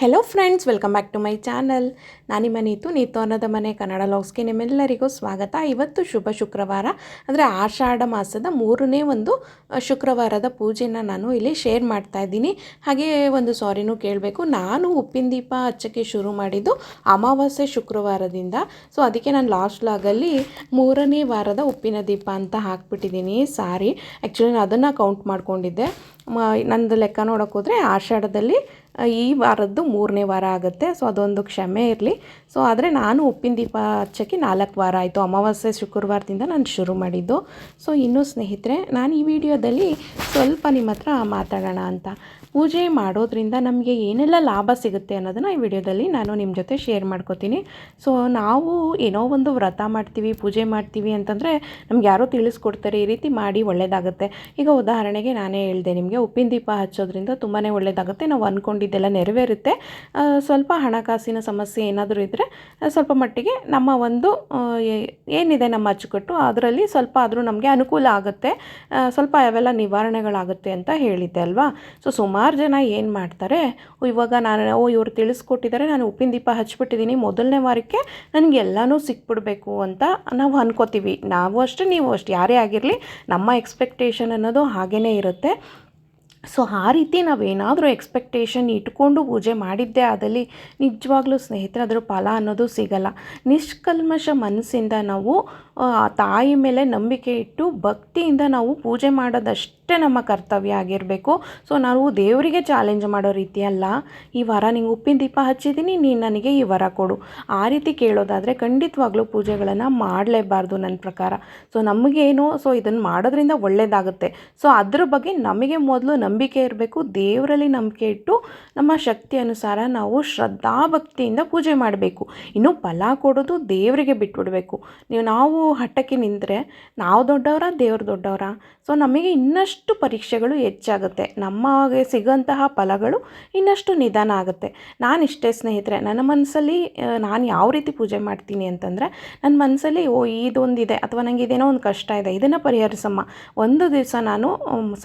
Hello friends welcome back to my channel ನಾನಿಮ್ಮ Neetu ಅನ್ನೋದ ಮನೆ ಕನ್ನಡ ಲಾಗ್ಸ್ಗೆ ನಿಮ್ಮೆಲ್ಲರಿಗೂ ಸ್ವಾಗತ. ಇವತ್ತು ಶುಭ ಶುಕ್ರವಾರ. ಅಂದರೆ ಆಷಾಢ ಮಾಸದ ಮೂರನೇ ಒಂದು ಶುಕ್ರವಾರದ ಪೂಜೆನ ನಾನು ಇಲ್ಲಿ ಶೇರ್ ಮಾಡ್ತಾ ಇದ್ದೀನಿ. ಹಾಗೆ ಒಂದು ಸಾರಿನೂ ಕೇಳಬೇಕು. ನಾನು ಉಪ್ಪಿನ ದೀಪ ಹಚ್ಚಕ್ಕೆ ಶುರು ಮಾಡಿದ್ದು ಅಮಾವಾಸ್ಯೆ ಶುಕ್ರವಾರದಿಂದ. ಸೊ ಅದಕ್ಕೆ ನಾನು ಲಾಸ್ಟ್ ಲಾಗಲ್ಲಿ ಮೂರನೇ ವಾರದ ಉಪ್ಪಿನ ದೀಪ ಅಂತ ಹಾಕ್ಬಿಟ್ಟಿದ್ದೀನಿ. ಸಾರಿ ಆ್ಯಕ್ಚುಲಿ ನಾನು ಅದನ್ನು ಕೌಂಟ್ ಮಾಡ್ಕೊಂಡಿದ್ದೆ. ನಂದು ಲೆಕ್ಕ ನೋಡೋಕೆ ಹೋದರೆ ಆಷಾಢದಲ್ಲಿ ಈ ವಾರದ್ದು ಮೂರನೇ ವಾರ ಆಗುತ್ತೆ. ಸೊ, ಅದೊಂದು ಕ್ಷಮೆ ಇರಲಿ. ಸೊ, ಆದರೆ ನಾನು ಉಪ್ಪಿನ ದೀಪ ಹಚ್ಚೋಕ್ಕೆ ನಾಲ್ಕು ವಾರ ಆಯಿತು. ಅಮಾವಾಸ್ಯೆ ಶುಕ್ರವಾರದಿಂದ ನಾನು ಶುರು ಮಾಡಿದ್ದು. ಸೊ, ಇನ್ನೂ ಸ್ನೇಹಿತರೆ, ನಾನು ಈ ವಿಡಿಯೋದಲ್ಲಿ ಸ್ವಲ್ಪ ನಿಮ್ಮ ಹತ್ರ ಮಾತಾಡೋಣ ಅಂತ. ಪೂಜೆ ಮಾಡೋದ್ರಿಂದ ನಮಗೆ ಏನೆಲ್ಲ ಲಾಭ ಸಿಗುತ್ತೆ ಅನ್ನೋದನ್ನು ಈ ವಿಡಿಯೋದಲ್ಲಿ ನಾನು ನಿಮ್ಮ ಜೊತೆ ಶೇರ್ ಮಾಡ್ಕೋತೀನಿ. ಸೊ ನಾವು ಏನೋ ಒಂದು ವ್ರತ ಮಾಡ್ತೀವಿ, ಪೂಜೆ ಮಾಡ್ತೀವಿ ಅಂತಂದರೆ ನಮ್ಗೆ ಯಾರೋ ತಿಳಿಸ್ಕೊಡ್ತಾರೆ, ಈ ರೀತಿ ಮಾಡಿ ಒಳ್ಳೆಯದಾಗುತ್ತೆ ಈಗ ಉದಾಹರಣೆಗೆ ನಾನೇ ಹೇಳಿದೆ, ನಿಮಗೆ ಉಪ್ಪಿನ ದೀಪ ಹಚ್ಚೋದ್ರಿಂದ ತುಂಬಾ ಒಳ್ಳೆಯದಾಗುತ್ತೆ ನಾವು ಅಂದ್ಕೊಂಡಿದ್ದೆಲ್ಲ ನೆರವೇರುತ್ತೆ. ಸ್ವಲ್ಪ ಹಣಕಾಸಿನ ಸಮಸ್ಯೆ ಏನಾದರೂ ಇದ್ದರೆ ಸ್ವಲ್ಪ ಮಟ್ಟಿಗೆ ನಮ್ಮ ಒಂದು ಏನಿದೆ ನಮ್ಮ ಅಚ್ಚುಕಟ್ಟು, ಅದರಲ್ಲಿ ಸ್ವಲ್ಪ ಆದರೂ ನಮಗೆ ಅನುಕೂಲ ಆಗುತ್ತೆ. ಸ್ವಲ್ಪ ಅವೆಲ್ಲ ನಿವಾರಣೆಗಳಾಗುತ್ತೆ ಅಂತ ಹೇಳಿದ್ದೆ ಅಲ್ವಾ? ಸೊ ಸುಮಾರು ಜನ ಏನು ಮಾಡ್ತಾರೆ ಇವಾಗ ನಾನು, ಓ, ಇವ್ರು ತಿಳಿಸ್ಕೊಟ್ಟಿದ್ದಾರೆ ನಾನು ಉಪ್ಪಿನ ದೀಪ ಹಚ್ಬಿಟ್ಟಿದ್ದೀನಿ ಮೊದಲನೇ ವಾರಕ್ಕೆ ನನಗೆ ಎಲ್ಲನೂ ಸಿಕ್ಬಿಡ್ಬೇಕು ಅಂತ ನಾವು ಅನ್ಕೋತೀವಿ. ನಾವು ಅಷ್ಟೇ, ನೀವು ಅಷ್ಟೇ ಯಾರೇ ಆಗಿರಲಿ, ನಮ್ಮ ಎಕ್ಸ್ಪೆಕ್ಟೇಷನ್ ಅನ್ನೋದು ಹಾಗೇ ಇರುತ್ತೆ. ಸೊ ಆ ರೀತಿ ನಾವೇನಾದರೂ ಎಕ್ಸ್ಪೆಕ್ಟೇಷನ್ ಇಟ್ಕೊಂಡು ಪೂಜೆ ಮಾಡಿದ್ದೆ ಆದಲ್ಲಿ ನಿಜವಾಗ್ಲೂ ಸ್ನೇಹಿತರೆ ಅದರ ಫಲ ಅನ್ನೋದು ಸಿಗಲ್ಲ. ನಿಷ್ಕಲ್ಮಶ ಮನಸ್ಸಿಂದ ನಾವು ತಾಯಿ ಮೇಲೆ ನಂಬಿಕೆ ಇಟ್ಟು ಭಕ್ತಿಯಿಂದ ನಾವು ಪೂಜೆ ಮಾಡೋದಷ್ಟೇ ನಮ್ಮ ಕರ್ತವ್ಯ ಆಗಿರಬೇಕು. ಸೊ ನಾವು ದೇವರಿಗೆ ಚಾಲೆಂಜ್ ಮಾಡೋ ರೀತಿ ಅಲ್ಲ. ಈ ವರ ನಿಂಗೆ ಉಪ್ಪಿನ ದೀಪ ಹಚ್ಚಿದ್ದೀನಿ ನೀನು ನನಗೆ ಈ ವರ ಕೊಡು. ಆ ರೀತಿ ಕೇಳೋದಾದರೆ ಖಂಡಿತವಾಗ್ಲೂ ಪೂಜೆಗಳನ್ನು ಮಾಡಲೇಬಾರ್ದು ನನ್ನ ಪ್ರಕಾರ. ಸೊ ನಮಗೇನು ಸೊ ಇದನ್ನು ಮಾಡೋದ್ರಿಂದ ಒಳ್ಳೆಯದಾಗುತ್ತೆ ಸೊ ಅದ್ರ ಬಗ್ಗೆ ನಮಗೆ ಮೊದಲು ನಂಬಿಕೆ ಇರಬೇಕು. ದೇವರಲ್ಲಿ ನಂಬಿಕೆ ಇಟ್ಟು ನಮ್ಮ ಶಕ್ತಿ ಅನುಸಾರ ನಾವು ಶ್ರದ್ಧಾಭಕ್ತಿಯಿಂದ ಪೂಜೆ ಮಾಡಬೇಕು. ಇನ್ನು ಫಲ ಕೊಡೋದು ದೇವರಿಗೆ ಬಿಟ್ಬಿಡಬೇಕು. ನೀವು ನಾವು ಹಠಕ್ಕೆ ನಿಂತರೆ, ನಾವು ದೊಡ್ಡವರ, ದೇವ್ರು ದೊಡ್ಡವರ? ಸೊ ನಮಗೆ ಇನ್ನಷ್ಟು ಪರೀಕ್ಷೆಗಳು ಹೆಚ್ಚಾಗುತ್ತೆ. ನಮಗೆ ಸಿಗೋಂತಹ ಫಲಗಳು ಇನ್ನಷ್ಟು ನಿಧಾನ ಆಗುತ್ತೆ. ನಾನು ಇಷ್ಟೇ ಸ್ನೇಹಿತರೆ, ನನ್ನ ಮನಸ್ಸಲ್ಲಿ ನಾನು ಯಾವ ರೀತಿ ಪೂಜೆ ಮಾಡ್ತೀನಿ ಅಂತಂದರೆ, ನನ್ನ ಮನಸ್ಸಲ್ಲಿ, ಓ, ಇದೊಂದಿದೆ ಅಥವಾ ನನಗೆ ಇದೇನೋ ಒಂದು ಕಷ್ಟ ಇದೆ, ಇದನ್ನು ಪರಿಹರಿಸಮ್ಮ. ಒಂದು ದಿವಸ ನಾನು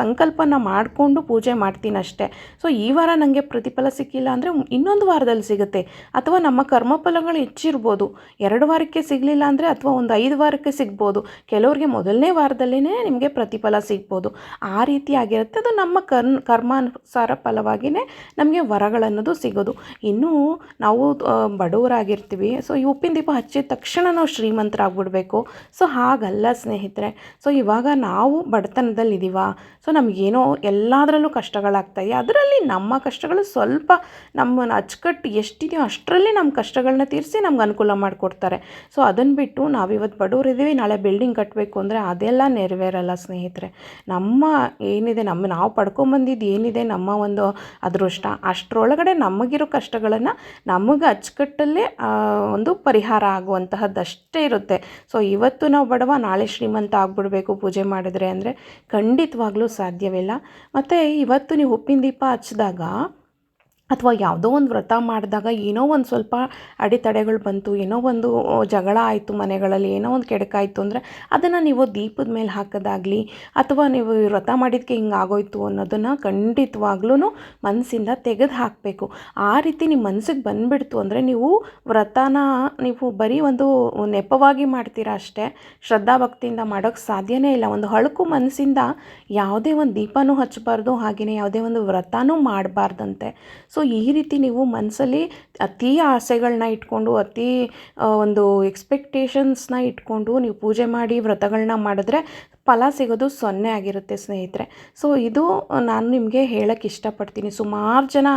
ಸಂಕಲ್ಪನ ಮಾಡಿಕೊಂಡು ಪೂಜೆ ಮಾಡ್ತೀನಿ ಅಷ್ಟೇ. ಸೊ, ಈ ವಾರ ನನಗೆ ಪ್ರತಿಫಲ ಸಿಕ್ಕಿಲ್ಲ ಅಂದರೆ ಇನ್ನೊಂದು ವಾರದಲ್ಲಿ ಸಿಗುತ್ತೆ. ಅಥವಾ ನಮ್ಮ ಕರ್ಮಫಲಗಳು ಹೆಚ್ಚಿರ್ಬೋದು. ಎರಡು ವಾರಕ್ಕೆ ಸಿಗಲಿಲ್ಲ ಅಂದರೆ ಅಥವಾ ಒಂದು ಐದು ವಾರಕ್ಕೆ ಸಿಗ್ಬೋದು. ಕೆಲವ್ರಿಗೆ ಮೊದಲನೇ ವಾರದಲ್ಲಿನೇ ನಿಮಗೆ ಪ್ರತಿಫಲ ಸಿಗ್ಬೋದು. ಆ ರೀತಿ ಆಗಿರುತ್ತೆ. ಅದು ನಮ್ಮ ಕರ್ಮ ಕರ್ಮಾನುಸಾರ ಫಲವಾಗಿಯೇ ನಮಗೆ ವರಗಳನ್ನೋದು ಸಿಗೋದು. ಇನ್ನೂ ನಾವು ಬಡವರಾಗಿರ್ತೀವಿ. ಸೊ, ಈ ಉಪ್ಪಿನ ದೀಪ ಹಚ್ಚಿದ ತಕ್ಷಣ ನಾವು ಶ್ರೀಮಂತರಾಗ್ಬಿಡ್ಬೇಕು. ಸೊ, ಹಾಗಲ್ಲ ಸ್ನೇಹಿತರೆ. ಸೊ, ಇವಾಗ ನಾವು ಬಡತನದಲ್ಲಿದ್ದೀವ ಸೊ, ನಮಗೇನೋ ಎಲ್ಲದರಲ್ಲೂ ಕಷ್ಟಗಳಾಗ್ತಾಯಿದೆ ಅದರಲ್ಲಿ ನಮ್ಮ ಕಷ್ಟಗಳು ಸ್ವಲ್ಪ ನಮ್ಮನ್ನು ಅಚ್ಚುಕಟ್ಟು ಎಷ್ಟಿದೆಯೋ ಅಷ್ಟರಲ್ಲಿ ನಮ್ಮ ಕಷ್ಟಗಳನ್ನ ತೀರಿಸಿ ನಮ್ಗೆ ಅನುಕೂಲ ಮಾಡಿಕೊಡ್ತಾರೆ. ಸೊ ಅದನ್ನು ಬಿಟ್ಟು ನಾವಿವತ್ತು ಬಡವರಿದ್ದೀವಿ, ನಾಳೆ ಬಿಲ್ಡಿಂಗ್ ಕಟ್ಟಬೇಕು ಅಂದರೆ ಅದೆಲ್ಲ ನೆರವೇರಲ್ಲ ಸ್ನೇಹಿತರೆ. ನಮ್ಮ ಏನಿದೆ, ನಮ್ಮ ನಾವು ಪಡ್ಕೊಂಬಂದಿದ್ದು ಏನಿದೆ, ನಮ್ಮ ಒಂದು ಅದೃಷ್ಟ. ಅಷ್ಟರೊಳಗಡೆ ನಮಗಿರೋ ಕಷ್ಟಗಳನ್ನು ನಮಗೆ ಅಚ್ಚುಕಟ್ಟಲ್ಲೇ ಒಂದು ಪರಿಹಾರ ಆಗುವಂತಹದ್ದಷ್ಟೇ ಇರುತ್ತೆ. ಸೊ ಇವತ್ತು ನಾವು ಬಡವ, ನಾಳೆ ಶ್ರೀಮಂತ ಆಗಿಬಿಡಬೇಕು ಪೂಜೆ ಮಾಡಿದ್ರೆ ಅಂದರೆ ಖಂಡಿತವಾಗ್ಲೂ ಸಾಧ್ಯವಿಲ್ಲ. ಮತ್ತು ಇವತ್ತು ನೀವು ಉಪ್ಪಿನ ದೀಪ ಹಚ್ಚಿದಾಗ ಅಥವಾ ಯಾವುದೋ ಒಂದು ವ್ರತ ಮಾಡಿದಾಗ ಏನೋ ಒಂದು ಸ್ವಲ್ಪ ಅಡೆತಡೆಗಳು ಬಂತು, ಏನೋ ಒಂದು ಜಗಳ ಆಯಿತು ಮನೆಗಳಲ್ಲಿ, ಏನೋ ಒಂದು ಕೆಡಕಾಯಿತು ಅಂದರೆ ಅದನ್ನು ನೀವು ದೀಪದ ಮೇಲೆ ಹಾಕೋದಾಗಲಿ ಅಥವಾ ನೀವು ವ್ರತ ಮಾಡಿದ್ದಕ್ಕೆ ಹಿಂಗೆ ಆಗೋಯ್ತು ಅನ್ನೋದನ್ನು ಖಂಡಿತವಾಗ್ಲೂ ಮನಸ್ಸಿಂದ ತೆಗೆದು ಹಾಕಬೇಕು. ಆ ರೀತಿ ನಿಮ್ಮ ಮನಸ್ಸಿಗೆ ಬಂದುಬಿಡ್ತು ಅಂದರೆ ನೀವು ವ್ರತನ ನೀವು ಬರೀ ಒಂದು ನೆಪವಾಗಿ ಮಾಡ್ತೀರಾ ಅಷ್ಟೇ. ಶ್ರದ್ಧಾಭಕ್ತಿಯಿಂದ ಮಾಡೋಕ್ಕೆ ಸಾಧ್ಯನೇ ಇಲ್ಲ. ಒಂದು ಹಳಕು ಮನಸ್ಸಿಂದ ಯಾವುದೇ ಒಂದು ದೀಪನೂ ಹಚ್ಚಬಾರ್ದು ಹಾಗೆಯೇ ಯಾವುದೇ ಒಂದು ವ್ರತನೂ ಮಾಡಬಾರ್ದಂತೆ. ಸೊ ಈ ರೀತಿ ನೀವು ಮನಸ್ಸಲ್ಲಿ ಅತಿ ಆಸೆಗಳನ್ನ ಇಟ್ಕೊಂಡು, ಅತಿ ಒಂದು ಎಕ್ಸ್ಪೆಕ್ಟೇಷನ್ಸ್ನ ಇಟ್ಕೊಂಡು ನೀವು ಪೂಜೆ ಮಾಡಿ ವ್ರತಗಳನ್ನ ಮಾಡಿದ್ರೆ ಫಲ ಸಿಗೋದು ಸೊನ್ನೆ ಆಗಿರುತ್ತೆ, ಸ್ನೇಹಿತರೆ. ಸೊ, ಇದು ನಾನು ನಿಮಗೆ ಹೇಳಕ್ಕೆ ಇಷ್ಟಪಡ್ತೀನಿ. ಸುಮಾರು ಜನ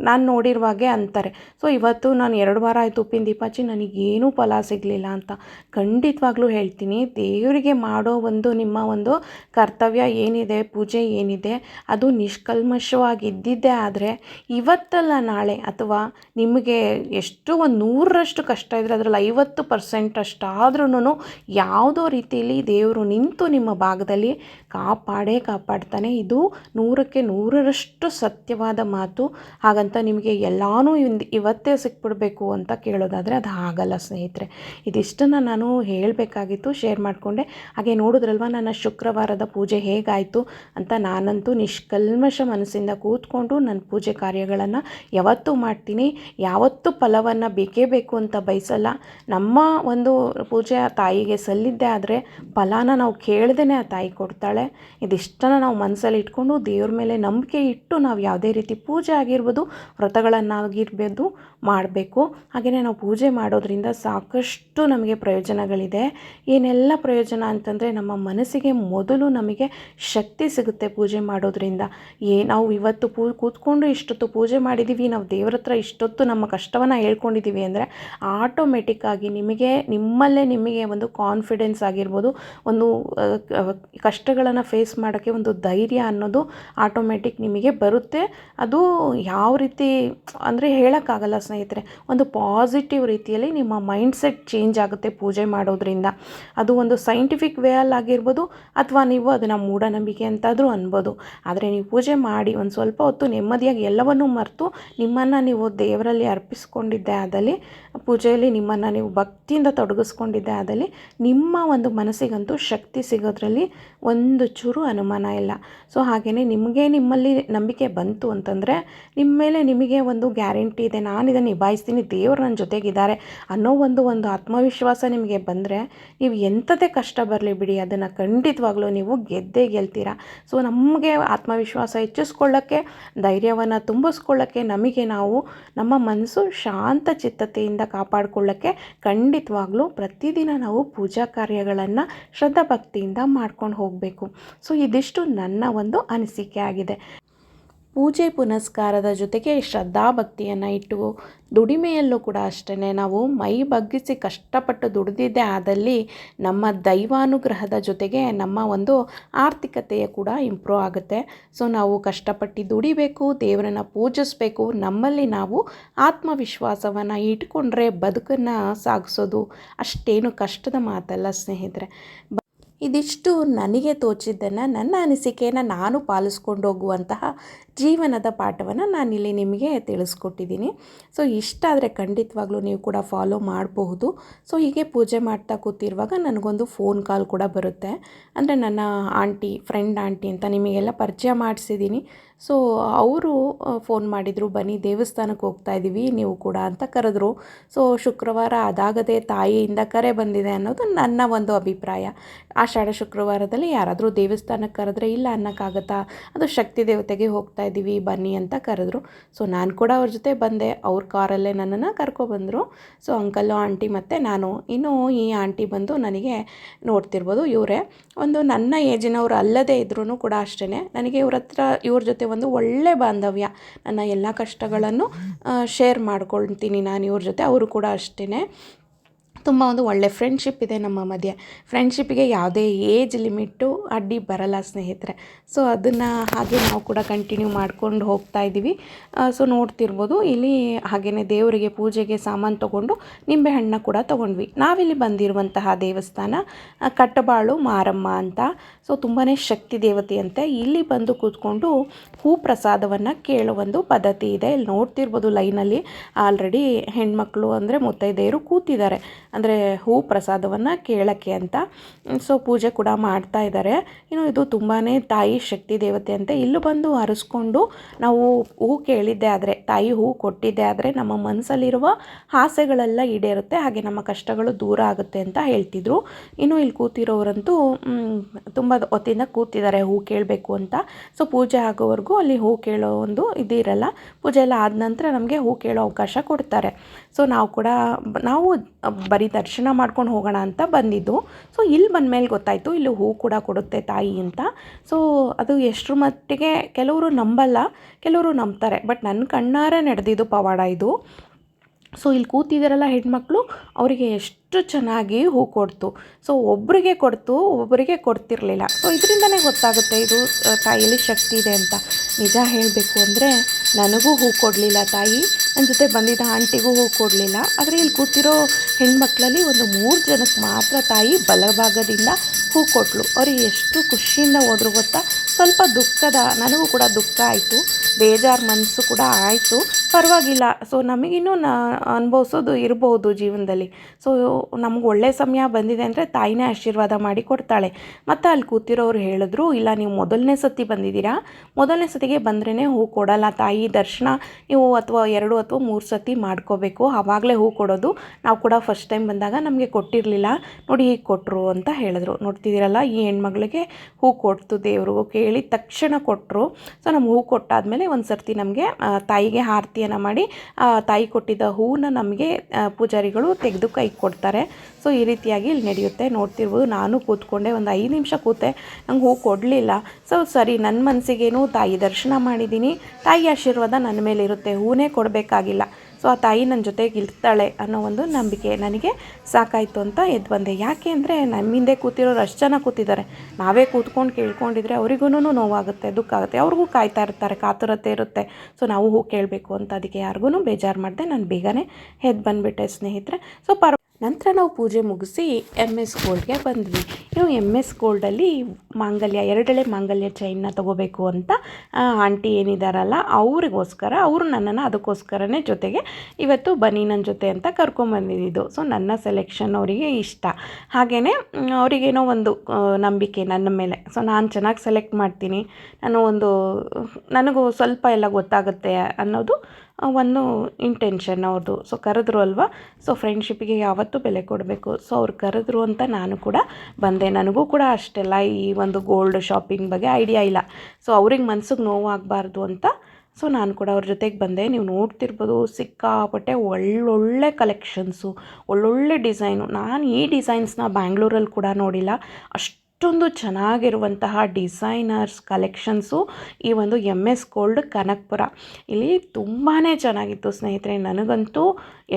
ನಾನು ನೋಡಿರುವಾಗೆ ಅಂತಾರೆ, ಸೊ, ಇವತ್ತು ನಾನು ಎರಡು ವಾರ ಆಯಿತು ಉಪ್ಪಿನ ದೀಪ ಹಚ್ಚಿ ನನಗೇನೂ ಫಲ ಸಿಗಲಿಲ್ಲ ಅಂತ. ಖಂಡಿತವಾಗ್ಲೂ ಹೇಳ್ತೀನಿ, ದೇವರಿಗೆ ಮಾಡೋ ಒಂದು, ನಿಮ್ಮ ಒಂದು ಕರ್ತವ್ಯ ಏನಿದೆ, ಪೂಜೆ ಏನಿದೆ, ಅದು ನಿಷ್ಕಲ್ಮಶವಾಗಿ ಇದ್ದಿದ್ದೇ ಆದರೆ, ಇವತ್ತಲ್ಲ ನಾಳೆ ಅಥವಾ ನಿಮಗೆ ಎಷ್ಟು ಒಂದು ನೂರರಷ್ಟು ಕಷ್ಟ ಇದ್ದರೆ ಅದರಲ್ಲಿ ಐವತ್ತು ಪರ್ಸೆಂಟ್ ಅಷ್ಟಾದ್ರೂ ಯಾವುದೋ ರೀತಿಯಲ್ಲಿ ದೇವರು ನಿಂತು ನಿಮ್ಮ ಭಾಗದಲ್ಲಿ ಕಾಪಾಡೇ ಕಾಪಾಡ್ತಾನೆ. ಇದು ನೂರಕ್ಕೆ ನೂರರಷ್ಟು ಸತ್ಯವಾದ ಮಾತು. ಹಾಗಂತ ನಿಮಗೆ ಎಲ್ಲಾನು ಇವತ್ತೇ ಸಿಕ್ಬಿಡಬೇಕು ಅಂತ ಕೇಳೋದಾದರೆ ಅದು ಆಗಲ್ಲ ಸ್ನೇಹಿತರೆ. ಇದಿಷ್ಟನ್ನು ನಾನು ಹೇಳಬೇಕಾಗಿತ್ತು, ಶೇರ್ ಮಾಡಿಕೊಂಡೆ. ಹಾಗೆ ನೋಡಿದ್ರಲ್ವ, ನನ್ನ ಶುಕ್ರವಾರದ ಪೂಜೆ ಹೇಗಾಯಿತು ಅಂತ ನಾನಂತೂ ನಿಷ್ಕಲ್ಮಶ ಮನಸ್ಸಿಂದ ಕೂತ್ಕೊಂಡು ನನ್ನ ಪೂಜೆ ಕಾರ್ಯಗಳನ್ನು ಯಾವತ್ತೂ ಮಾಡ್ತೀನಿ. ಯಾವತ್ತೂ ಫಲವನ್ನು ಬೇಕೇ ಬೇಕು ಅಂತ ಬಯಸಲ್ಲ. ನಮ್ಮ ಒಂದು ಪೂಜೆ ತಾಯಿಗೆ ಸಲ್ಲಿದ್ದೆ ಆದರೆ ಫಲಾನ ನಾವು ಕೇಳ್ದೇ ಆ ತಾಯಿ ಕೊಡ್ತಾಳೆ. ಇದಿಷ್ಟನ್ನು ನಾವು ಮನಸ್ಸಲ್ಲಿ ಇಟ್ಕೊಂಡು ದೇವ್ರ ಮೇಲೆ ನಂಬಿಕೆ ಇಟ್ಟು ನಾವು ಯಾವುದೇ ರೀತಿ ಪೂಜೆ ಆಗಿರ್ಬೋದು, ವ್ರತಗಳನ್ನಾಗಿರ್ಬೋದು ಮಾಡಬೇಕು. ಹಾಗೆಯೇ ನಾವು ಪೂಜೆ ಮಾಡೋದ್ರಿಂದ ಸಾಕಷ್ಟು ನಮಗೆ ಪ್ರಯೋಜನಗಳಿದೆ. ಏನೆಲ್ಲ ಪ್ರಯೋಜನ ಅಂತಂದರೆ ನಮ್ಮ ಮನಸ್ಸಿಗೆ ಮೊದಲು ನಮಗೆ ಶಕ್ತಿ ಸಿಗುತ್ತೆ ಪೂಜೆ ಮಾಡೋದ್ರಿಂದ. ಏ, ನಾವು ಇವತ್ತು ಪೂ, ಕೂತ್ಕೊಂಡು ಇಷ್ಟೊತ್ತು ಪೂಜೆ ಮಾಡಿದ್ದೀವಿ ನಾವು ದೇವ್ರ ಹತ್ರ ಇಷ್ಟೊತ್ತು ನಮ್ಮ ಕಷ್ಟವನ್ನು ಹೇಳ್ಕೊಂಡಿದ್ದೀವಿ ಅಂದರೆ ಆಟೋಮೆಟಿಕ್ಕಾಗಿ ನಿಮಗೆ, ನಿಮ್ಮಲ್ಲೇ ನಿಮಗೆ ಒಂದು ಕಾನ್ಫಿಡೆನ್ಸ್ ಆಗಿರ್ಬೋದು, ಒಂದು ಕಷ್ಟಗಳನ್ನು ಫೇಸ್ ಮಾಡೋಕ್ಕೆ ಒಂದು ಧೈರ್ಯ ಅನ್ನೋದು ಆಟೋಮೆಟಿಕ್ ನಿಮಗೆ ಬರುತ್ತೆ. ಅದು ಯಾವ ರೀತಿ, ಅಂದರೆ ಹೇಳೋಕ್ಕಾಗಲ್ಲ ಸ್ನೇಹಿತರೆ, ಒಂದು ಪಾಸಿಟಿವ್ ರೀತಿಯಲ್ಲಿ ನಿಮ್ಮ ಮೈಂಡ್ಸೆಟ್ ಚೇಂಜ್ ಆಗುತ್ತೆ ಪೂಜೆ ಮಾಡೋದ್ರಿಂದ. ಅದು ಒಂದು ಸೈಂಟಿಫಿಕ್ ವೇ ಆಗಿರ್ಬೋದು, ಅಥವಾ ನೀವು ಅದನ್ನು ಮೂಢನಂಬಿಕೆ ಅಂತಾದರೂ ಅನ್ಬೋದು. ಆದರೆ ನೀವು ಪೂಜೆ ಮಾಡಿ ಒಂದು ಸ್ವಲ್ಪ ಹೊತ್ತು ನೆಮ್ಮದಿಯಾಗಿ ಎಲ್ಲವನ್ನೂ ಮರೆತು ನಿಮ್ಮನ್ನು ನೀವು ದೇವರಲ್ಲಿ ಅರ್ಪಿಸ್ಕೊಂಡಿದ್ದೆ ಆದಲ್ಲಿ, ಪೂಜೆಯಲ್ಲಿ ನಿಮ್ಮನ್ನು ನೀವು ಭಕ್ತಿಯಿಂದ ತೊಡಗಿಸ್ಕೊಂಡಿದ್ದೆ ಆದಲ್ಲಿ, ನಿಮ್ಮ ಒಂದು ಮನಸ್ಸಿಗಂತೂ ಶಕ್ತಿ ಸಿಗೋದ್ರಲ್ಲಿ ಒಂದು ಚೂರು ಅನುಮಾನ ಇಲ್ಲ. ಸೊ ಹಾಗೆಯೇ ನಿಮಗೆ ನಿಮ್ಮಲ್ಲಿ ನಂಬಿಕೆ ಬಂತು ಅಂತಂದರೆ ನಿಮ್ಮ ಮೇಲೆ ನಿಮಗೆ ಒಂದು ಗ್ಯಾರಂಟಿ ಇದೆ. ನಾನು ಇದನ್ನು ನಿಭಾಯಿಸ್ತೀನಿ. ದೇವರು ನನ್ನ ಜೊತೆಗಿದ್ದಾರೆ ಅನ್ನೋ ಒಂದು ಒಂದು ಆತ್ಮವಿಶ್ವಾಸ ನಿಮಗೆ ಬಂದರೆ ನೀವು ಎಂಥದೇ ಕಷ್ಟ ಬರಲಿ ಬಿಡಿ. ಅದನ್ನು ಖಂಡಿತವಾಗ್ಲೂ ನೀವು ಗೆದ್ದೇ ಗೆಲ್ತೀರಾ. ಸೊ ನಮಗೆ ಆತ್ಮವಿಶ್ವಾಸ ಹೆಚ್ಚಿಸ್ಕೊಳ್ಳೋಕ್ಕೆ ಧೈರ್ಯವನ್ನು ತುಂಬಿಸ್ಕೊಳ್ಳೋಕ್ಕೆ ನಮಗೆ ನಾವು ನಮ್ಮ ಮನಸ್ಸು ಶಾಂತ ಚಿತ್ತತೆಯಿಂದ ಕಾಪಾಡಿಕೊಳ್ಳೋಕ್ಕೆ ಖಂಡಿತವಾಗ್ಲೂ ಪ್ರತಿದಿನ ನಾವು ಪೂಜಾ ಕಾರ್ಯಗಳನ್ನು ಶ್ರದ್ಧಾ ಭಕ್ತಿಯಿಂದ ಮಾಡ್ಕೊಂಡು ಹೋಗಬೇಕು. ಸೊ, ಇದಿಷ್ಟು ನನ್ನ ಒಂದು ಅನಿಸಿಕೆ ಆಗಿದೆ. ಪೂಜೆ ಪುನಸ್ಕಾರದ ಜೊತೆಗೆ ಶ್ರದ್ಧಾ ಭಕ್ತಿಯನ್ನು ಇಟ್ಟು ದುಡಿಮೆಯಲ್ಲೂ ಕೂಡ ಅಷ್ಟೇ ನಾವು ಮೈ ಬಗ್ಗಿಸಿ ಕಷ್ಟಪಟ್ಟು ದುಡಿದಿದ್ದೆ ಆದಲ್ಲಿ ನಮ್ಮ ದೈವಾನುಗ್ರಹದ ಜೊತೆಗೆ ನಮ್ಮ ಒಂದು ಆರ್ಥಿಕತೆಯ ಕೂಡ ಇಂಪ್ರೂವ್ ಆಗುತ್ತೆ. ಸೊ, ನಾವು ಕಷ್ಟಪಟ್ಟು ದುಡಿಬೇಕು, ದೇವರನ್ನು ಪೂಜಿಸಬೇಕು, ನಮ್ಮಲ್ಲಿ ನಾವು ಆತ್ಮವಿಶ್ವಾಸವನ್ನು ಇಟ್ಕೊಂಡ್ರೆ ಬದುಕನ್ನು ಸಾಗಿಸೋದು ಅಷ್ಟೇನು ಕಷ್ಟದ ಮಾತಲ್ಲ ಸ್ನೇಹಿತರೆ. ಇದಿಷ್ಟು ನನಗೆ ತೋಚಿದ್ದನ್ನು, ನನ್ನ ಅನಿಸಿಕೆಯನ್ನು ನಾನು ಪಾಲಿಸ್ಕೊಂಡು ಹೋಗುವಂತಹ ಜೀವನದ ಪಾಠವನ್ನು ನಾನಿಲ್ಲಿ ನಿಮಗೆ ತಿಳಿಸ್ಕೊಟ್ಟಿದ್ದೀನಿ. ಸೊ ಇಷ್ಟ ಆದರೆ ಖಂಡಿತವಾಗ್ಲೂ ನೀವು ಕೂಡ ಫಾಲೋ ಮಾಡಬಹುದು. ಸೊ, ಹೀಗೆ ಪೂಜೆ ಮಾಡ್ತಾ ಕೂತಿರುವಾಗ ನನಗೊಂದು ಫೋನ್ ಕಾಲ್ ಕೂಡ ಬರುತ್ತೆ. ಅಂದರೆ ನನ್ನ ಆಂಟಿ ಫ್ರೆಂಡ್ ಆಂಟಿ ಅಂತ ನಿಮಗೆಲ್ಲ ಪರಿಚಯ ಮಾಡಿಸಿದ್ದೀನಿ. ಸೊ ಅವರು ಫೋನ್ ಮಾಡಿದರು, ಬನ್ನಿ ದೇವಸ್ಥಾನಕ್ಕೆ ಹೋಗ್ತಾ ಇದ್ದೀವಿ ನೀವು ಕೂಡ ಅಂತ ಕರೆದ್ರು. ಸೊ ಶುಕ್ರವಾರ ಅದಾಗದೆ ತಾಯಿಯಿಂದ ಕರೆ ಬಂದಿದೆ ಅನ್ನೋದು ನನ್ನ ಒಂದು ಅಭಿಪ್ರಾಯ. ಆಷಾಢ ಶುಕ್ರವಾರದಲ್ಲಿ ಯಾರಾದರೂ ದೇವಸ್ಥಾನಕ್ಕೆ ಕರೆದ್ರೆ ಇಲ್ಲ ಅನ್ನೋಕ್ಕಾಗತ್ತಾ? ಅದು ಶಕ್ತಿ ದೇವತೆಗೆ ಹೋಗ್ತಾ ಇದ್ದೀವಿ ಬನ್ನಿ ಅಂತ ಕರೆದ್ರು. ಸೊ ನಾನು ಕೂಡ ಅವ್ರ ಜೊತೆ ಬಂದೆ, ಅವ್ರ ಕಾರಲ್ಲೇ ನನ್ನನ್ನು ಕರ್ಕೊಬಂದರು ಸೊ ಅಂಕಲ್ಲು, ಆಂಟಿ ಮತ್ತು ನಾನು. ಇನ್ನೂ ಈ ಆಂಟಿ ಬಂದು ನನಗೆ ನೋಡ್ತಿರ್ಬೋದು ಇವರೇ. ಒಂದು ನನ್ನ ಏಜಿನವರು ಅಲ್ಲದೇ ಇದ್ರೂ ಕೂಡ ಅಷ್ಟೇ ನನಗೆ ಇವ್ರ ಹತ್ರ, ಇವ್ರ ಜೊತೆ ಒಂದು ಒಳ್ಳೆ ಬಾಂಧವ್ಯ. ನನ್ನ ಎಲ್ಲ ಕಷ್ಟಗಳನ್ನು ಶೇರ್ ಮಾಡ್ಕೊಳ್ತೀನಿ ನಾನು ಇವ್ರ ಜೊತೆ. ಅವರು ಕೂಡ ಅಷ್ಟೇ ತುಂಬ ಒಂದು ಒಳ್ಳೆ ಫ್ರೆಂಡ್ಶಿಪ್ ಇದೆ ನಮ್ಮ ಮಧ್ಯೆ. ಫ್ರೆಂಡ್ಶಿಪ್ಪಿಗೆ ಯಾವುದೇ ಏಜ್ ಲಿಮಿಟ್ಟು ಅಡ್ಡಿ ಬರಲ್ಲ ಸ್ನೇಹಿತರೆ. ಸೊ ಅದನ್ನು ಹಾಗೆ ನಾವು ಕೂಡ ಕಂಟಿನ್ಯೂ ಮಾಡ್ಕೊಂಡು ಹೋಗ್ತಾ ಇದ್ದೀವಿ. ಸೊ ನೋಡ್ತಿರ್ಬೋದು. ಇಲ್ಲಿ ಹಾಗೆಯೇ ದೇವರಿಗೆ ಪೂಜೆಗೆ ಸಾಮಾನು ತೊಗೊಂಡು ನಿಂಬೆಹಣ್ಣು ಕೂಡ ತೊಗೊಂಡ್ವಿ. ನಾವಿಲ್ಲಿ ಬಂದಿರುವಂತಹ ದೇವಸ್ಥಾನ ಕಟ್ಟಬಾಳು ಮಾರಮ್ಮ ಅಂತ. ಸೊ ತುಂಬಾ ಶಕ್ತಿ ದೇವತೆಯಂತೆ ಇಲ್ಲಿ ಬಂದು ಕೂತ್ಕೊಂಡು ಹೂ ಪ್ರಸಾದವನ್ನು ಕೇಳೋ ಒಂದು ಪದ್ಧತಿ ಇದೆ. ಇಲ್ಲಿ ನೋಡ್ತಿರ್ಬೋದು ಲೈನಲ್ಲಿ ಆಲ್ರೆಡಿ ಹೆಣ್ಮಕ್ಳು ಅಂದರೆ ಮುತ್ತೈದೆಯರು ಕೂತಿದ್ದಾರೆ. ಅಂದರೆ ಹೂ ಪ್ರಸಾದವನ್ನು ಕೇಳೋಕ್ಕೆ ಅಂತ. ಸೊ ಪೂಜೆ ಕೂಡ ಮಾಡ್ತಾ ಇದ್ದಾರೆ ಇನ್ನು ಇದು ತುಂಬಾ ತಾಯಿ ಶಕ್ತಿ ದೇವತೆ ಅಂತ ಇಲ್ಲೂ ಬಂದು ಹರಿಸ್ಕೊಂಡು ನಾವು ಹೂ ಕೇಳಿದ್ದೆ ಆದರೆ, ತಾಯಿ ಹೂ ಕೊಟ್ಟಿದ್ದೆ ಆದರೆ ನಮ್ಮ ಮನಸ್ಸಲ್ಲಿರುವ ಆಸೆಗಳೆಲ್ಲ ಈಡೇರುತ್ತೆ, ಹಾಗೆ ನಮ್ಮ ಕಷ್ಟಗಳು ದೂರ ಆಗುತ್ತೆ ಅಂತ ಹೇಳ್ತಿದ್ರು. ಇನ್ನು ಇಲ್ಲಿ ಕೂತಿರೋರಂತೂ ತುಂಬ ಹೊತ್ತಿಂದ ಕೂತಿದ್ದಾರೆ ಹೂ ಕೇಳಬೇಕು ಅಂತ. ಸೊ ಪೂಜೆ ಆಗೋವರೆಗೂ ಅಲ್ಲಿ ಹೂ ಕೇಳೋ ಒಂದು ಇದಿರಲ್ಲ ಪೂಜೆ ಎಲ್ಲ ಆದ ನಂತರ ನಮಗೆ ಹೂ ಕೇಳೋ ಅವಕಾಶ ಕೊಡ್ತಾರೆ. ಸೊ ನಾವು ಕೂಡ, ನಾವು ಬರೀ ದರ್ಶನ ಮಾಡ್ಕೊಂಡು ಹೋಗೋಣ ಅಂತ ಬಂದಿದ್ದು. ಸೊ ಇಲ್ಲಿ ಬಂದಮೇಲೆ ಗೊತ್ತಾಯಿತು, ಇಲ್ಲಿ ಹೂ ಕೂಡ ಕೊಡುತ್ತೆ ತಾಯಿ ಅಂತ. ಸೊ ಅದು ಎಷ್ಟರ ಮಟ್ಟಿಗೆ ಕೆಲವರು ನಂಬಲ್ಲ, ಕೆಲವರು ನಂಬ್ತಾರೆ. ಬಟ್ ನನ್ನ ಕಣ್ಣಾರೆ ನಡೆದಿದ್ದು ಪವಾಡ ಇದು. ಸೊ ಇಲ್ಲಿ ಕೂತಿದ್ದಾರಲ್ಲ ಹೆಣ್ಮಕ್ಳು, ಅವರಿಗೆ ಎಷ್ಟು ಚೆನ್ನಾಗಿ ಹೂ ಕೊಡ್ತು. ಸೊ ಒಬ್ಬರಿಗೆ ಕೊಡ್ತು ಒಬ್ಬರಿಗೆ ಕೊಡ್ತಿರ್ಲಿಲ್ಲ. ಸೊ ಇದರಿಂದನೇ ಗೊತ್ತಾಗುತ್ತೆ ಇದು ತಾಯಿಯಲ್ಲಿ ಶಕ್ತಿ ಇದೆ ಅಂತ. ನಿಜ ಹೇಳಬೇಕು ಅಂದರೆ, ನನಗೂ ಹೂ ಕೊಡಲಿಲ್ಲ ತಾಯಿ ನನ್ನ ಜೊತೆ ಬಂದಿದ್ದ ಆಂಟಿಗೂ ಹೂ ಕೊಡಲಿಲ್ಲ. ಆದರೆ ಇಲ್ಲಿ ಕೂತಿರೋ ಹೆಣ್ಮಕ್ಳಲ್ಲಿ ಒಂದು ಮೂರು ಜನಕ್ಕೆ ಮಾತ್ರ ತಾಯಿ ಬಲಭಾಗದಿಂದ ಹೂ ಕೊಟ್ಟಳು ಅವ್ರಿಗೆ ಎಷ್ಟು ಖುಷಿಯಿಂದ ಹೋದ್ರು ಗೊತ್ತಾ? ಸ್ವಲ್ಪ ದುಃಖದ, ನನಗೂ ಕೂಡ ದುಃಖ ಆಯಿತು. ಬೇಜಾರು ಮನಸ್ಸು ಕೂಡ ಆಯಿತು. ಪರವಾಗಿಲ್ಲ. ಸೊ ನಮಗಿನ್ನೂ ನ ಅನುಭವಿಸೋದು ಇರಬಹುದು ಜೀವನದಲ್ಲಿ. ಸೊ ನಮ್ಗೆ ಒಳ್ಳೆ ಸಮಯ ಬಂದಿದೆ ಅಂದರೆ ತಾಯಿನೇ ಆಶೀರ್ವಾದ ಮಾಡಿ ಕೊಡ್ತಾಳೆ. ಮತ್ತು ಅಲ್ಲಿ ಕೂತಿರೋರು ಹೇಳಿದ್ರು, ಇಲ್ಲ, ನೀವು ಮೊದಲನೇ ಸತಿ ಬಂದಿದ್ದೀರಾ? ಮೊದಲನೇ ಸತಿಗೆ ಬಂದ್ರೇ ಹೂ ಕೊಡಲ್ಲ. ತಾಯಿ ದರ್ಶನ ನೀವು ಅಥವಾ ಎರಡು ಅಥವಾ ಮೂರು ಸತಿ ಮಾಡ್ಕೋಬೇಕು. ಆವಾಗಲೇ ಹೂ ಕೊಡೋದು. ನಾವು ಕೂಡ ಫಸ್ಟ್ ಟೈಮ್ ಬಂದಾಗ ನಮಗೆ ಕೊಟ್ಟಿರಲಿಲ್ಲ. ನೋಡಿ ಹೀಗೆ ಕೊಟ್ಟರು ಅಂತ ಹೇಳಿದ್ರು. ನೋಡ್ತಿದ್ದೀರಲ್ಲ, ಈ ಹೆಣ್ಮಗಳಿಗೆ ಹೂ ಕೊಡ್ತು ದೇವ್ರಿಗೂ ಕೇಳಿದ ತಕ್ಷಣ ಕೊಟ್ಟರು ಸೊ ನಮ್ಮ ಹೂ ಕೊಟ್ಟಾದಮೇಲೆ ಒಂದು ಸರ್ತಿ ನಮಗೆ ತಾಯಿಗೆ ಆರತಿಯನ್ನು ಮಾಡಿ ತಾಯಿ ಕೊಟ್ಟಿದ್ದ ಹೂವನ್ನ ನಮಗೆ ಪೂಜಾರಿಗಳು ತೆಗೆದು ಕೈ ಕೊಡ್ತಾರೆ. ಸೊ ಈ ರೀತಿಯಾಗಿ ಇಲ್ಲಿ ನಡೆಯುತ್ತೆ. ನೋಡ್ತಿರ್ಬೋದು, ನಾನು ಕೂತ್ಕೊಂಡೆ ಒಂದು ಐದು ನಿಮಿಷ ಕೂತೆ. ನಂಗೆ ಹೂ ಕೊಡಲಿಲ್ಲ. ಸೊ ಸರಿ ನನ್ನ ಮನಸ್ಸಿಗೇನು ತಾಯಿ ದರ್ಶನ ಮಾಡಿದ್ದೀನಿ ತಾಯಿ ಆಶೀರ್ವಾದ ನನ್ನ ಮೇಲೆ ಇರುತ್ತೆ ಹೂನೇ ಕೊಡಬೇಕಾಗಿಲ್ಲ. ಸೊ ಆ ತಾಯಿ ನನ್ನ ಜೊತೆಗೆ ಇರ್ತಾಳೆ ಅನ್ನೋ ಒಂದು ನಂಬಿಕೆ ನನಗೆ ಸಾಕಾಯಿತು ಅಂತ ಎದ್ದು ಬಂದೆ. ಯಾಕೆ ಅಂದರೆ ನಮ್ಮ ಹಿಂದೆ ಕೂತಿರೋರು ಅಷ್ಟು ಜನ ಕೂತಿದ್ದಾರೆ. ನಾವೇ ಕೂತ್ಕೊಂಡು ಕೇಳ್ಕೊಂಡಿದ್ರೆ ಅವರಿಗೂ ನೋವಾಗುತ್ತೆ, ದುಃಖ ಆಗುತ್ತೆ. ಅವ್ರಿಗೂ ಕಾಯ್ತಾ ಇರ್ತಾರೆ, ಕಾತುರತೆ ಇರುತ್ತೆ. ಸೊ ನಾವು ಹೂ ಕೇಳಬೇಕು ಅಂತ. ಅದಕ್ಕೆ ಯಾರಿಗೂ ಬೇಜಾರು ಮಾಡಿದೆ. ನಾನು ಬೇಗನೆ ಎದ್ದು ಬಂದುಬಿಟ್ಟೆ ಸ್ನೇಹಿತರೆ. ಸೊ ಪರ ನಂತರ ನಾವು ಪೂಜೆ ಮುಗಿಸಿ ಎಂ ಎಸ್ ಗೋಲ್ಡ್ಗೆ ಬಂದ್ವಿ. ಇನ್ನು ಎಂ ಎಸ್ ಗೋಲ್ಡಲ್ಲಿ ಮಾಂಗಲ್ಯ ಎರಡೆಳೆ ಮಾಂಗಲ್ಯ ಚೈನ್ನ ತೊಗೋಬೇಕು ಅಂತ ಆಂಟಿ ಏನಿದಾರಲ್ಲ, ಅವರಿಗೋಸ್ಕರ, ಅವರು ನನ್ನನ್ನು ಅದಕ್ಕೋಸ್ಕರನೇ ಜೊತೆಗೆ ಇವತ್ತು ಬನ್ನಿ ನನ್ನ ಜೊತೆ ಅಂತ ಕರ್ಕೊಂಬಂದಿದ್ದು ಸೊ ನನ್ನ ಸೆಲೆಕ್ಷನ್ ಅವರಿಗೆ ಇಷ್ಟ. ಹಾಗೆಯೇ ಅವರಿಗೇನೋ ಒಂದು ನಂಬಿಕೆ ನನ್ನ ಮೇಲೆ. ಸೊ ನಾನು ಚೆನ್ನಾಗಿ ಸೆಲೆಕ್ಟ್ ಮಾಡ್ತೀನಿ. ನಾನು ಒಂದು, ನನಗೂ ಸ್ವಲ್ಪ ಎಲ್ಲ ಗೊತ್ತಾಗುತ್ತೆ ಅನ್ನೋದು ಒಂದು ಇಂಟೆನ್ಷನ್ ಅವ್ರದ್ದು ಸೊ ಕರೆದ್ರು ಅಲ್ವಾ? ಸೊ ಫ್ರೆಂಡ್ಶಿಪ್ಪಿಗೆ ಯಾವತ್ತೂ ಬೆಲೆ ಕೊಡಬೇಕು. ಸೊ ಅವ್ರು ಕರೆದ್ರು ಅಂತ ನಾನು ಕೂಡ ಬಂದೆ. ನನಗೂ ಕೂಡ ಅಷ್ಟೆಲ್ಲ ಈ ಒಂದು ಗೋಲ್ಡ್ ಶಾಪಿಂಗ್ ಬಗ್ಗೆ ಐಡಿಯಾ ಇಲ್ಲ. ಸೊ ಅವ್ರಿಗೆ ಮನ್ಸಿಗೆ ನೋವಾಗಬಾರ್ದು ಅಂತ ಸೊ ನಾನು ಕೂಡ ಅವ್ರ ಜೊತೆಗೆ ಬಂದೆ. ನೀವು ನೋಡ್ತಿರ್ಬೋದು, ಸಿಕ್ಕಾಪಟ್ಟೆ ಒಳ್ಳೊಳ್ಳೆ ಕಲೆಕ್ಷನ್ಸು ಒಳ್ಳೊಳ್ಳೆ ಡಿಸೈನು ನಾನು ಈ ಡಿಸೈನ್ಸ್ನ ಬ್ಯಾಂಗ್ಳೂರಲ್ಲಿ ಕೂಡ ನೋಡಿಲ್ಲ. ಅಷ್ಟೊಂದು ಚೆನ್ನಾಗಿರುವಂತಹ ಡಿಸೈನರ್ಸ್, ಕಲೆಕ್ಷನ್ಸು ಈ ಒಂದು ಎಂ ಎಸ್ ಗೋಲ್ಡ್ ಕನಕ್ಪುರ. ಇಲ್ಲಿ ತುಂಬಾ ಚೆನ್ನಾಗಿತ್ತು ಸ್ನೇಹಿತರೆ. ನನಗಂತೂ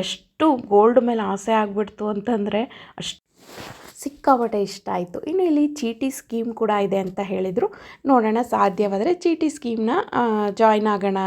ಎಷ್ಟು ಗೋಲ್ಡ್ ಮೇಲೆ ಆಸೆ ಆಗಿಬಿಡ್ತು ಅಂತಂದರೆ ಅಷ್ಟು ಸಿಕ್ಕಾಪಟ್ಟೆ ಇಷ್ಟ ಆಯಿತು. ಇನ್ನು ಇಲ್ಲಿ ಚೀಟಿ ಸ್ಕೀಮ್ ಕೂಡ ಇದೆ ಅಂತ ಹೇಳಿದರು. ನೋಡೋಣ, ಸಾಧ್ಯವಾದರೆ ಚೀಟಿ ಸ್ಕೀಮ್ನ ಜಾಯ್ನ್ ಆಗೋಣ.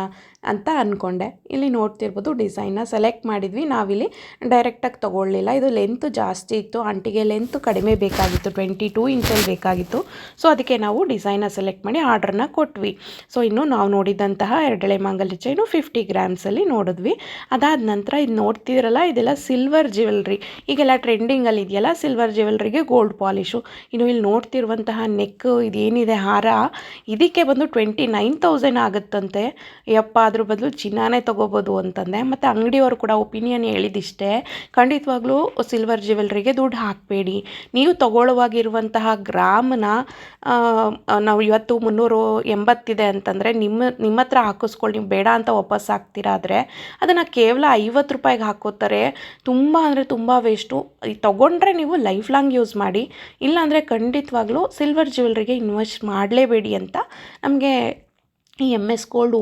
ಅಂತ ಅಂದ್ಕೊಂಡೆ ಇಲ್ಲಿ ನೋಡ್ತಿರ್ಬೋದು ಡಿಸೈನ್ನ ಸೆಲೆಕ್ಟ್ ಮಾಡಿದ್ವಿ. ನಾವಿಲ್ಲಿ ಡೈರೆಕ್ಟಾಗಿ ತೊಗೊಳ್ಳಿಲ್ಲ. ಇದು ಲೆಂತ್ ಜಾಸ್ತಿ ಇತ್ತು. ಆಂಟಿಗೆ ಲೆಂತ್ ಕಡಿಮೆ ಬೇಕಾಗಿತ್ತು. ಟ್ವೆಂಟಿ ಟೂ ಇಂಚಲ್ಲಿ ಬೇಕಾಗಿತ್ತು. ಸೊ ಅದಕ್ಕೆ ನಾವು ಡಿಸೈನ್ನ ಸೆಲೆಕ್ಟ್ ಮಾಡಿ ಆರ್ಡ್ರನ್ನ ಕೊಟ್ವಿ. ಸೊ ಇನ್ನು ನಾವು ನೋಡಿದಂತಹ ಎರಡಳೆ ಮಾಂಗಲ್ಯ ಚೈನು ಫಿಫ್ಟಿ ಗ್ರಾಮ್ಸಲ್ಲಿ ನೋಡಿದ್ವಿ. ಅದಾದ ನಂತರ ಇದು ನೋಡ್ತಿದ್ರಲ್ಲ, ಇದೆಲ್ಲ ಸಿಲ್ವರ್ ಜ್ಯುವೆಲ್ರಿ ಈಗೆಲ್ಲ ಟ್ರೆಂಡಿಂಗಲ್ಲಿ ಇದೆಯಲ್ಲ ಸಿಲ್ವರ್ ಜ್ಯುವೆಲ್ರಿಗೆ ಗೋಲ್ಡ್ ಪಾಲಿಶು ಇನ್ನು ಇಲ್ಲಿ ನೋಡ್ತಿರುವಂತಹ ನೆಕ್ ಇದೇನಿದೆ, ಹಾರ. ಇದಕ್ಕೆ ಬಂದು ಟ್ವೆಂಟಿ ನೈನ್ ತೌಸಂಡ್ ಆಗುತ್ತಂತೆ. ಯಪ್ಪ ಅದ್ರ ಬದಲು ಚಿನ್ನಾನೇ ತೊಗೋಬೋದು ಅಂತಂದೆ. ಮತ್ತು ಅಂಗಡಿಯವರು ಕೂಡ ಒಪಿನಿಯನ್ ಹೇಳಿದಿಷ್ಟೇ, ಖಂಡಿತವಾಗ್ಲೂ ಸಿಲ್ವರ್ ಜ್ಯುವೆಲ್ರಿಗೆ ದುಡ್ಡು ಹಾಕಬೇಡಿ. ನೀವು ತಗೊಳ್ಳುವಾಗಿರುವಂತಹ ಗ್ರಾಮನ್ನ ನಾವು ಇವತ್ತು ಮುನ್ನೂರು ಎಂಬತ್ತಿದೆ ಅಂತಂದರೆ ನಿಮ್ಮ ನಿಮ್ಮ ಹತ್ರ ಹಾಕಿಸ್ಕೊಳ್ಳಿ, ನೀವು ಬೇಡ ಅಂತ ವಾಪಸ್ ಹಾಕ್ತೀರಾ ಆದರೆ ಅದನ್ನು ಕೇವಲ ಐವತ್ತು ರೂಪಾಯಿಗೆ ಹಾಕೋತಾರೆ. ತುಂಬ ಅಂದರೆ ತುಂಬ ವೇಸ್ಟು ತೊಗೊಂಡ್ರೆ ನೀವು ಲೈಫ್ ಲಾಂಗ್ ಯೂಸ್ ಮಾಡಿ, ಇಲ್ಲಾಂದರೆ ಖಂಡಿತವಾಗ್ಲೂ ಸಿಲ್ವರ್ ಜ್ಯುವೆಲ್ರಿಗೆ ಇನ್ವೆಸ್ಟ್ ಮಾಡಲೇಬೇಡಿ ಅಂತ ನಮಗೆ ಈ ಎಂ ಎಸ್ ಗೋಲ್ಡ್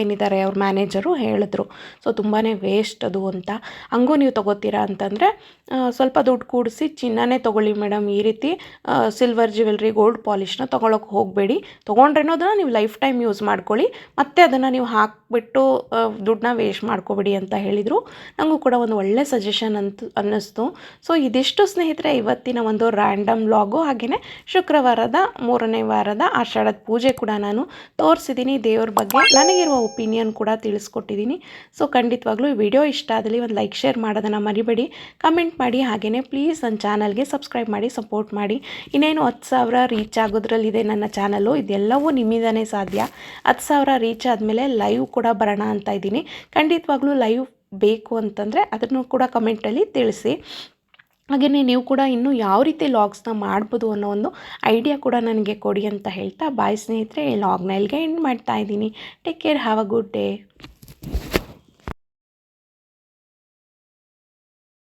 ಏನಿದ್ದಾರೆ ಅವ್ರ ಮ್ಯಾನೇಜರು ಹೇಳಿದ್ರು. ಸೊ ತುಂಬಾ ವೇಸ್ಟ್ ಅದು ಅಂತ. ಹಂಗೂ ನೀವು ತೊಗೋತೀರಾ ಅಂತಂದರೆ ಸ್ವಲ್ಪ ದುಡ್ಡು ಕೂಡಿಸಿ ಚಿನ್ನನೇ ತೊಗೊಳ್ಳಿ ಮೇಡಮ್. ಈ ರೀತಿ ಸಿಲ್ವರ್ ಜ್ಯುವೆಲ್ರಿ ಗೋಲ್ಡ್ ಪಾಲಿಷ್ನ ತೊಗೊಳಕ್ಕೆ ಹೋಗಬೇಡಿ. ತೊಗೊಂಡ್ರೇನೋ ಅದನ್ನು ನೀವು ಲೈಫ್ ಟೈಮ್ ಯೂಸ್ ಮಾಡ್ಕೊಳ್ಳಿ. ಮತ್ತೆ ಅದನ್ನು ನೀವು ಹಾಕಿಬಿಟ್ಟು ದುಡ್ಡನ್ನ ವೇಸ್ಟ್ ಮಾಡ್ಕೋಬೇಡಿ ಅಂತ ಹೇಳಿದರು. ನನಗೂ ಕೂಡ ಒಂದು ಒಳ್ಳೆ ಸಜೆಷನ್ ಅಂತ, ಅನ್ನಿಸ್ತು. ಸೊ ಇದಿಷ್ಟು ಸ್ನೇಹಿತರೆ, ಇವತ್ತಿನ ಒಂದು ರ್ಯಾಂಡಮ್ ಲಾಗು ಹಾಗೆಯೇ ಶುಕ್ರವಾರದ ಮೂರನೇ ವಾರದ ಆಷಾಢದ ಪೂಜೆ ಕೂಡ ನಾನು ತೋರಿಸಿದ್ದೀನಿ ದೇವ್ರ ಬಗ್ಗೆ. ನನಗಿರುವ ಒಪಿನಿಯನ್ ಕೂಡ ತಿಳಿಸ್ಕೊಟ್ಟಿದ್ದೀನಿ. ಸೊ ಖಂಡಿತವಾಗ್ಲೂ ಈ ವಿಡಿಯೋ ಇಷ್ಟ ಆದಲ್ಲಿ ಒಂದು ಲೈಕ್, ಶೇರ್ ಮಾಡೋದನ್ನು ಮರಿಬೇಡಿ. ಕಮೆಂಟ್ ಮಾಡಿ ಹಾಗೆಯೇ ಪ್ಲೀಸ್ ನನ್ನ ಚಾನಲ್ಗೆ ಸಬ್ಸ್ಕ್ರೈಬ್ ಮಾಡಿ ಸಪೋರ್ಟ್ ಮಾಡಿ. ಇನ್ನೇನು ಹತ್ತು ಸಾವಿರ ರೀಚ್ ಆಗೋದ್ರಲ್ಲಿದೆ ನನ್ನ ಚಾನಲ್ಲು ಇದೆಲ್ಲವೂ ನಿಮ್ಮಿಂದನೇ ಸಾಧ್ಯ. ಹತ್ತು ಸಾವಿರ ರೀಚ್ ಆದಮೇಲೆ ಲೈವ್ ಕೂಡ ಬರೋಣ ಅಂತ ಇದ್ದೀನಿ. ಖಂಡಿತವಾಗ್ಲೂ ಲೈವ್ ಬೇಕು ಅಂತಂದರೆ ಅದನ್ನು ಕೂಡ ಕಮೆಂಟಲ್ಲಿ ತಿಳಿಸಿ. ಹಾಗೆಯೇ ನೀವು ಕೂಡ ಇನ್ನೂ ಯಾವ ರೀತಿ ಲಾಗ್ಸ್ನ ಮಾಡ್ಬೋದು ಅನ್ನೋ ಒಂದು ಐಡಿಯಾ ಕೂಡ ನನಗೆ ಕೊಡಿ ಅಂತ ಹೇಳ್ತಾ, ಬಾಯ್ ಸ್ನೇಹಿತರೆ, ಈ ಲಾಗ್ನ ಇಲ್ಲಿಗೆ ಎಂಡ್ ಮಾಡ್ತಾ ಇದ್ದೀನಿ. Take care have a good day